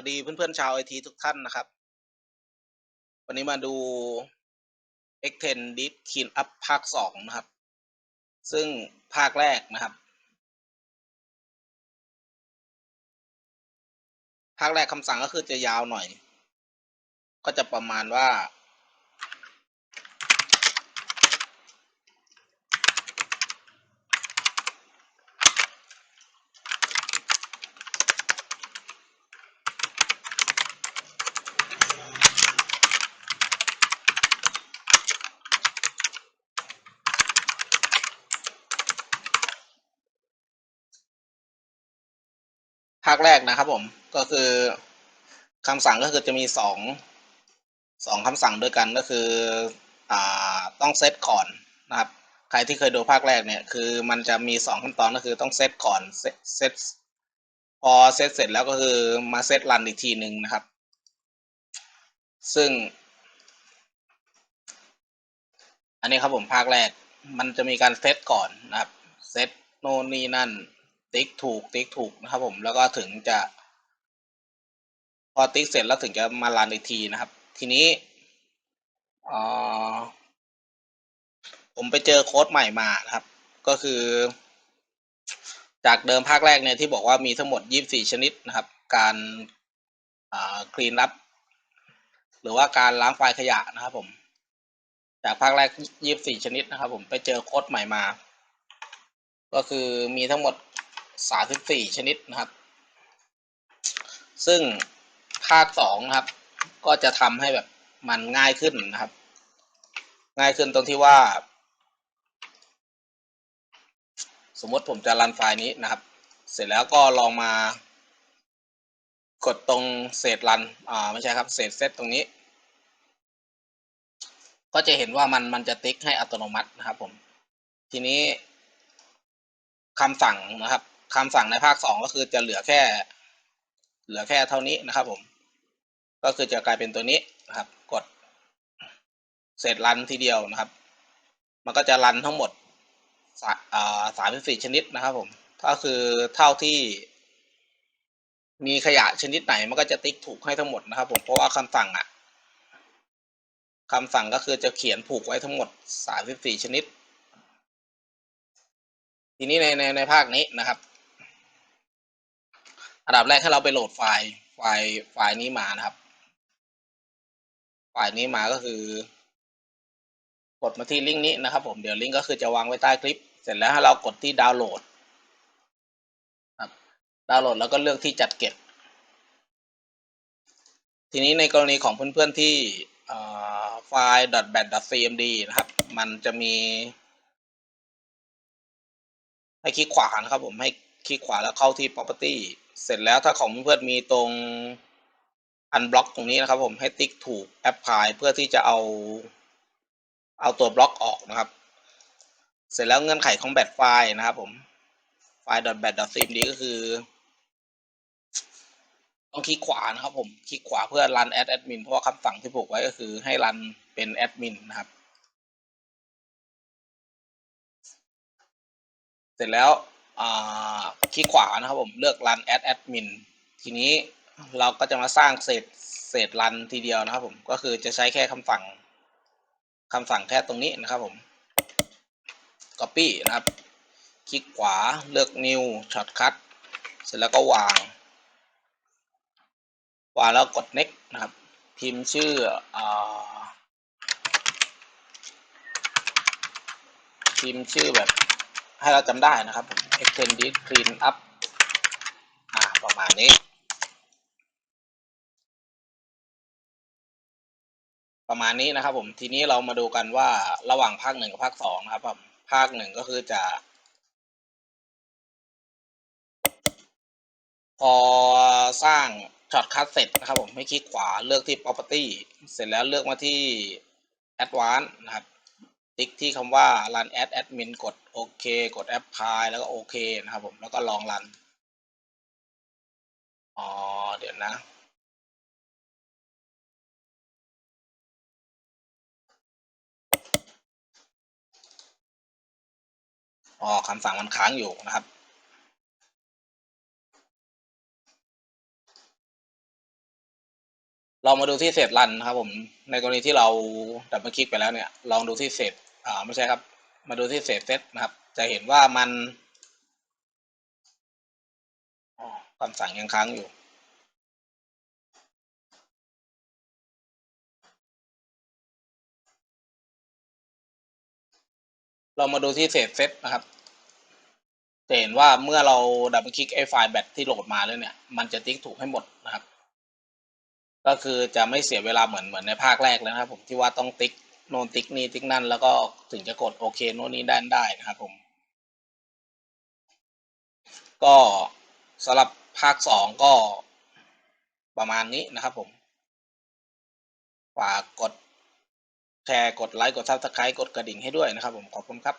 วัสดีเพื่อนๆชาวไอทีทุกท่านนะครับ วันนี้มาดู X10 Deep Clean Up ภาคสองนะครับ ซึ่งภาคแรกนะครับ ภาคแรกคำสั่งก็คือจะยาวหน่อย ก็จะประมาณว่า ภาคแรกนะครับผมก็คือคำสั่งก็คือจะมีสองสองคำสั่งด้วยกันก็คืออ่าต้องเซตก่อนนะครับ ใครที่เคยดูภาคแรกเนี่ยคือมันจะมีสองขั้นตอนก็คือต้องเซตก่อนเซตเซตพอเซตเสร็จแล้วก็คือมาเซตรันอีกทีหนึ่งนะครับ ซึ่ง อันนี้ครับผมภาคแรก มันจะมีการเซตก่อนนะครับเซตโน่นนี่นั่น ติ๊กถูกติ๊กถูกนะครับผมแล้วก็ถึงจะ พอติ๊กเสร็จแล้วถึงจะมารันอีกทีนะครับ ทีนี้ผมไปเจอโค้ดใหม่มานะครับ ก็คือ จากเดิมภาคแรกเนี่ยที่บอกว่ามีทั้งหมด 24 ชนิดนะครับ การคลีนอัพหรือว่าการล้างไฟล์ขยะนะครับผม จากภาคแรก 24 ชนิดนะครับ ผมไปเจอโค้ดใหม่มา ก็คือมีทั้งหมด สามสิบสี่ชนิดนะครับ ซึ่งภาคสองนะครับ ก็จะทำให้แบบมันง่ายขึ้นนะครับ ง่ายขึ้นตรงที่ว่า สมมติผมจะรันไฟล์นี้นะครับ เสร็จแล้วก็ลองมากดตรงเศษรัน อ่า ไม่ใช่ครับ เศษเซตตรงนี้ ก็จะเห็นว่ามันมันจะติ๊กให้อัตโนมัตินะครับผม ทีนี้คำสั่งนะครับ คำสั่งในภาคสองก็คือจะเหลือแค่ เหลือแค่เท่านี้นะครับ ผม ก็คือจะกลายเป็นตัวนี้นะครับ กด เสร็จรันทีเดียวนะครับ มันก็จะรันทั้งหมดสามสิบสี่ชนิดนะครับ ผม ก็คือเท่าที่ มีขยะชนิดไหน มันก็จะติ๊กถูกให้ทั้งหมดนะครับ ผม เพราะว่าคำสั่งอะคำสั่งก็คือจะเขียนผูกไว้ทั้งหมดสามสิบสี่ชนิดทีนี้ในในในภาคนี้นะครับ อันดับแรกให้เราไปโหลดไฟล์ไฟล์ไฟล์นี้มานะครับ ไฟล์นี้มาก็คือกดมาที่ลิงก์นี้นะครับ ผมเดี๋ยวลิงก์ก็คือจะวางไว้ใต้คลิป เสร็จแล้วให้เรากดที่ดาวน์โหลดครับดาวน์โหลดแล้วก็เลือกที่จัดเก็บ ทีนี้ในกรณีของเพื่อนๆที่ไฟล์ .bat.cmd นะครับ มันจะมี ให้คลิกขวานะครับผมให้คลิกขวาแล้วเข้าที่ property เสร็จแล้วถ้าของเพื่อนมีตรง unblock ตรงนี้นะครับ ผมให้ติ๊กถูก apply เพื่อที่จะเอา เอาตัวบล็อกออกนะครับ เสร็จแล้วเงื่อนไขของแบตไฟล์นะครับ ผมไฟล์ .bat.cmd ก็คือ ต้องคลิกขวานะครับ ผมคลิกขวาเพื่อ run as admin เพราะว่าคำสั่งที่ผูกไว้ก็คือให้ run เป็นแอดมินนะครับเสร็จแล้ว คลิกขวานะครับผมเลือก run as admin ทีนี้เราก็จะมาสร้างเศษเศษรันทีเดียวนะครับผมก็คือจะใช้แค่คำสั่งคำสั่งแค่ตรงนี้นะครับผม copy นะครับ คลิกขวาเลือก new shortcut เสร็จแล้วก็วาง วางแล้วกด next นะครับ พิมพ์ชื่ออพิมพ์ชื่อแบบให้เราจำได้นะครับผม extended clean up อ่าประมาณนี้ ประมาณนี้นะครับ ผมทีนี้เรามาดูกันว่าระหว่างภาคหนึ่งกับภาคสองนะครับผมภาคหนึ่งก็คือจะพอสร้างช็อตคัทเสร็จนะครับผมให้คลิกขวาเลือกที่ property เสร็จแล้วเลือกมาที่ advanced นะครับ ติ๊กที่คำว่า run as admin กดโอเคกด apply แล้วก็โอเคนะครับผมแล้วก็ลองรันอ๋อเดี๋ยวนะอ๋อคำสั่งมันค้างอยู่นะครับเรามาดูที่เศษรันนะครับผม ในกรณีที่เราดับเบิลคลิกไปแล้วเนี่ย ลองดูที่เศษ อ่าไม่ใช่ครับ มาดูที่เศษเซตนะครับ จะเห็นว่ามันคำสั่งยังค้างอยู่เรามาดูที่เศษเซตนะครับ จะเห็นว่าเมื่อเราดับเบิลคลิกไอ้ไฟล์แบตที่โหลดมาแล้วเนี่ย มันจะติ๊กถูกให้หมดนะครับ ก็คือจะไม่เสียเวลาเหมือนเหมือนในภาคแรกแล้วนะครับผมที่ว่าต้องติ๊ก โน่นติ๊กนี่ติ๊กนั่น แล้วก็ถึงจะกดโอเคโน่นนี่ด้านได้นะครับผม ก็สำหรับภาคสองก็ประมาณนี้นะครับผม ฝากกดแชร์กดไลค์กดซับสไครต์กดกระดิ่งให้ด้วยนะครับผมขอบคุณครับ